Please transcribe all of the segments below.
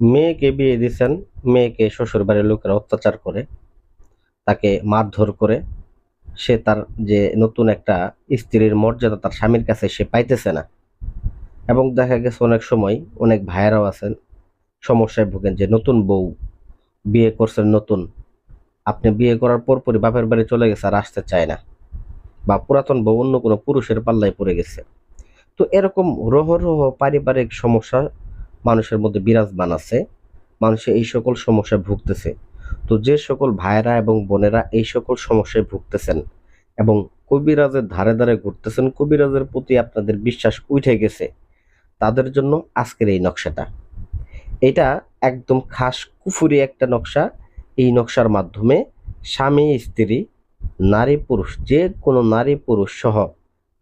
মেয়েকে বিয়ে দিছেন, মেয়েকে শ্বশুর বাড়ির লোকেরা অত্যাচার করে, তাকে মারধর করে, সে তার যে নতুন একটা স্ত্রীর মর্যাদা তার স্বামীর কাছে সে পাইতেছে না। এবং দেখা গেছে অনেক সময় অনেক ভাইয়েরাও আছেন, সমস্যায় ভোগেন যে নতুন বউ বিয়ে করছেন নতুন। আপনি বিয়ে করার পরপরই বাপের বাড়ি চলে গেছে আর আসতে চায় না। বা পুরাতন বউ অন্য কোনো পুরুষের পাল্লায় পড়ে গেছে। তো এরকম রহ রহ পারিবারিক সমস্যা মানুষের মধ্যে বিরাজমান আছে মানুষে এই সকল সমস্যায় ভুগতেছে। তো যে সকল ভাইয়েরা এবং বোনেরা এই সকল সমস্যায় ভুগতেছেন এবং কবিরাজের ধারে ধারে ঘুরতেছেন, কবিরাজের প্রতি আপনাদের বিশ্বাস উঠে গেছে, তাদের জন্য আজকের এই নকশাটা। এটা একদম খাস কুফুরি একটা নকশা। এই নকশার মাধ্যমে স্বামী, স্ত্রী, নারী, পুরুষ, যে কোনো নারী, পুরুষ সহ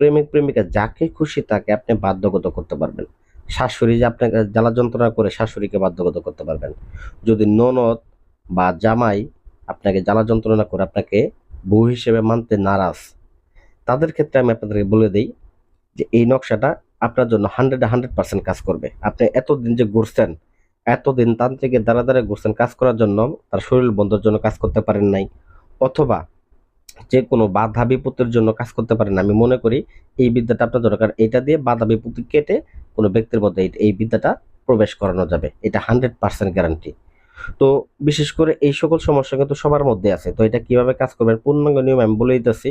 প্রেমিক, প্রেমিকা যাকে খুশি তাকে আপনি বাধ্যগত করতে পারবেন। শাশুড়ি যে আপনাকে জ্বালা যন্ত্রণা করে শাশুড়িকে বাধ্যগত করতে পারবেন। যদি ননদ বা জামাই আপনাকে জ্বালা যন্ত্রণা করে আপনাকে বউ হিসেবে মানতে নারাজ, তাদের ক্ষেত্রে আমি আপনাদেরকে বলে দিই যে এই নকশাটা আপনার জন্য হান্ড্রেড হান্ড্রেড পার্সেন্ট কাজ করবে। আপনি এতদিন যে ঘুরছেন, এতদিন তান্ত্রিকের দ্বারা দ্বারা ঘুরছেন কাজ করার জন্য তার শরীর বন্ধের জন্য কাজ করতে পারেন নাই। অথবা যে কোনো বাধা বিপত্তির জন্য কাজ করতে পারেন। আমি মনে করি এই বিদ্যাটা আপনার দরকার। এটা দিয়ে বাধা বিপত্তি কেটে কোনো ব্যক্তির মধ্যে এই বিদ্যাটা প্রবেশ করানো যাবে। এটা হান্ড্রেড পার্সেন্ট গ্যারান্টি। তো বিশেষ করে এই সকল সমস্যা কিন্তু সবার মধ্যে আছে। তো এটা কীভাবে কাজ করবেন? পূর্ণাঙ্গ নিয়ম আমি বলে দিতেছি।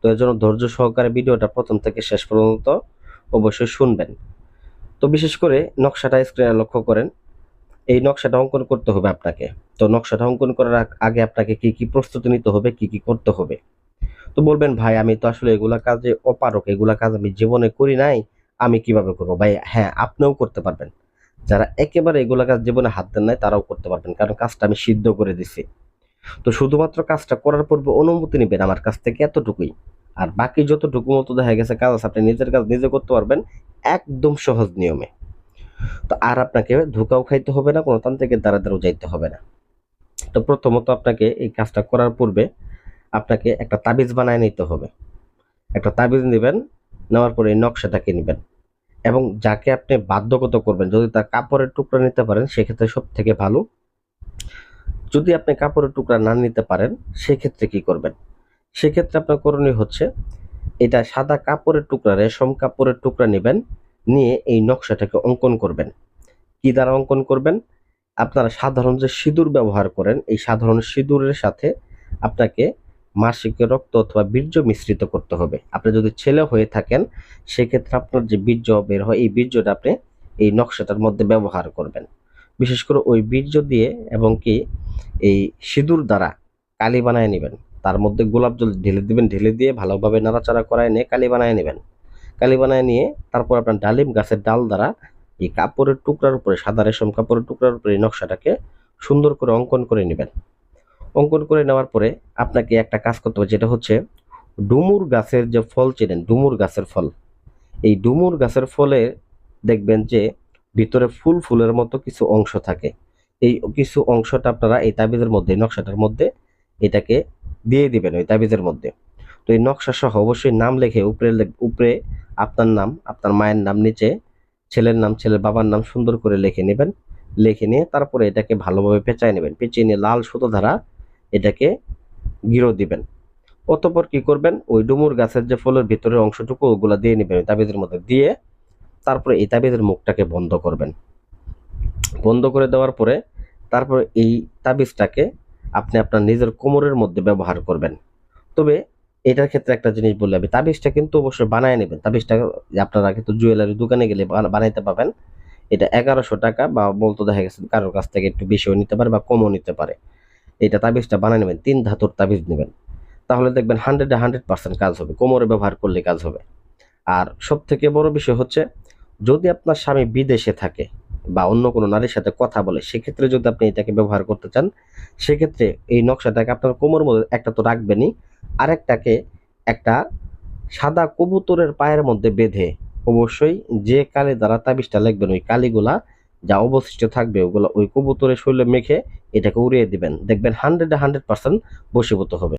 তো এর জন্য ধৈর্য সহকারে ভিডিওটা প্রথম থেকে শেষ পর্যন্ত অবশ্যই শুনবেন। তো বিশেষ করে নকশাটা স্ক্রিনে লক্ষ্য করেন। এই নকশাটা অঙ্কন করতে হবে আপনাকে। তো নকশাটা অঙ্কন করার আগে আপনাকে কি কি প্রস্তুতি নিতে হবে, কি কি করতে হবে? তো বলবেন, ভাই, আমি তো আসলে এগুলা কাজে অপারক, এগুলা কাজ আমি জীবনে করি নাই, আমি কীভাবে করব? ভাই হ্যাঁ আপনিও করতে পারবেন। যারা একেবারে এগুলা কাজ জীবনে হাত দেন নাই, তারাও করতে পারবেন, কারণ কাজটা আমি সিদ্ধ করে দিছি। তো শুধুমাত্র কাজটা করার পূর্বে অনুমতি নেবেন আমার কাছ থেকে এতটুকুই। আর বাকি যতটুকু মতো দেখা গেছে কাজ আছে, আপনি নিজের কাজ নিজে করতে পারবেন, একদম সহজ নিয়মে। তো আর আপনাকে ধোকাও খাইতে হবে না, কোনো তান্ত্রিকের দ্বারা দ্বারাও যাইতে হবে না। তো প্রথমত আপনাকে এই কাজটা করার পূর্বে আপনাকে একটা তাবিজ বানায় নিতে হবে। একটা তাবিজ নেবেন, নেওয়ার পরে এই নকশাটাকে নেবেন এবং যাকে আপনি বাধ্যগত করবেন, যদি তার কাপড়ের টুকরা নিতে পারেন, সেক্ষেত্রে সব থেকে ভালো। যদি আপনি কাপড়ের টুকরা না নিতে পারেন, সেক্ষেত্রে কি করবেন? সেক্ষেত্রে আপনার করণীয় হচ্ছে, এটা সাদা কাপড়ের টুকরা, রেশম কাপড়ের টুকরা নেবেন নিয়ে এই নকশাটাকে অঙ্কন করবেন। কি দ্বারা অঙ্কন করবেন? আপনারা সাধারণ যে সিঁদুর ব্যবহার করেন, এই সাধারণ সিঁদুরের সাথে আপনাকে মাসিক রক্ত অথবা বীর্য মিশ্রিত করতে হবে। আপনি যদি ছেলে হয়ে থাকেন, সেক্ষেত্রে আপনার যে বীর্য বের হয়, এই বীর্যটা আপনি এই নকশাটার মধ্যে ব্যবহার করবেন। বিশেষ করে ওই বীর্য দিয়ে এবং কি এই সিঁদুর দ্বারা কালি বানায় নেবেন। তার মধ্যে গোলাপ জল ঢেলে দিবেন, ঢেলে দিয়ে ভালোভাবে নাড়াচাড়া করায় নিয়ে কালি বানায় নেবেন। কালি বানায় নিয়ে তারপর আপনার ডালিম গাছের ডাল দ্বারা এই কাপড়ের টুকরার উপরে, সাদা রেশম কাপড়ের টুকরার উপরে এই নকশাটাকে সুন্দর করে অঙ্কন করে নেবেন। অঙ্কন করে নেওয়ার পরে আপনাকে একটা কাজ করতে হবে, যেটা হচ্ছে ডুমুর গাছের যে ফল চেনেন, ডুমুর গাছের ফল। এই ডুমুর গাছের ফলে দেখবেন যে ভিতরে ফুল ফুলের মতো কিছু অংশ থাকে। এই কিছু অংশটা আপনারা এই তাবিজের মধ্যে নকশাটার মধ্যে এটাকে দিয়ে দিবেন, ওই তাবিজের মধ্যে। তো এই নকশা সহ অবশ্যই নাম লেখে উপরে উপরে আপনার নাম, আপনার মায়ের নাম নিচে, ছেলের নাম, ছেলের বাবার নাম সুন্দর করে লিখে নেবেন। লিখে নিয়ে তারপরে এটাকে ভালোভাবে পেঁচায় নেবেন। পেঁচিয়ে নিয়ে লাল সুতো দ্বারা এটাকে গিরো দিবেন। অতপর কি করবেন? ওই ডুমুর গাছের যে ফলের ভিতরের অংশটুকু ওগুলা দিয়ে নেবেন তাবিজের মধ্যে দিয়ে তারপরে এই তাবিজের মুখটাকে বন্ধ করবেন। বন্ধ করে দেওয়ার পরে তারপরে এই তাবিজটাকে আপনি আপনার নিজের কোমরের মধ্যে ব্যবহার করবেন। তবে এটার ক্ষেত্রে একটা জিনিস বললে আমি, তাবিজটা কিন্তু অবশ্যই বানায় নেবেন। তাবিজটা আপনারা কিন্তু জুয়েলারি দোকানে গেলে বানাইতে পাবেন এটা এগারোশো টাকা বা, বলতো দেখা গেছে কারোর কাছ থেকে একটু বেশিও নিতে পারে বা কমও নিতে পারে। এটা তাবিজটা বানিয়ে নেবেন, তিন ধাতুর তাবিজ নেবেন। তাহলে দেখবেন হান্ড্রেডে হান্ড্রেড পার্সেন্ট কাজ হবে, কোমরে ব্যবহার করলে কাজ হবে। আর সব থেকে বড় বিষয় হচ্ছে, যদি আপনার স্বামী বিদেশে থাকে বা অন্য কোনো নারীর সাথে কথা বলে, সেক্ষেত্রে যদি আপনি এটাকে ব্যবহার করতে চান, সেক্ষেত্রে এই নকশাটাকে আপনার কোমর মধ্যে একটা তো রাখবেনই। আরেকটাকে একটা সাদা কবুতরের পায়ের মধ্যে বেঁধে অবশ্যই যে কালি দ্বারা তাবিজটা লিখবেন ওই কালিগুলা যা অবশিষ্ট থাকবে, ওগুলো ওই কবুতরের শরীরে মেখে এটাকে উড়িয়ে দিবেন। দেখবেন হান্ড্রেড হান্ড্রেড পার্সেন্ট বসীভূত হবে।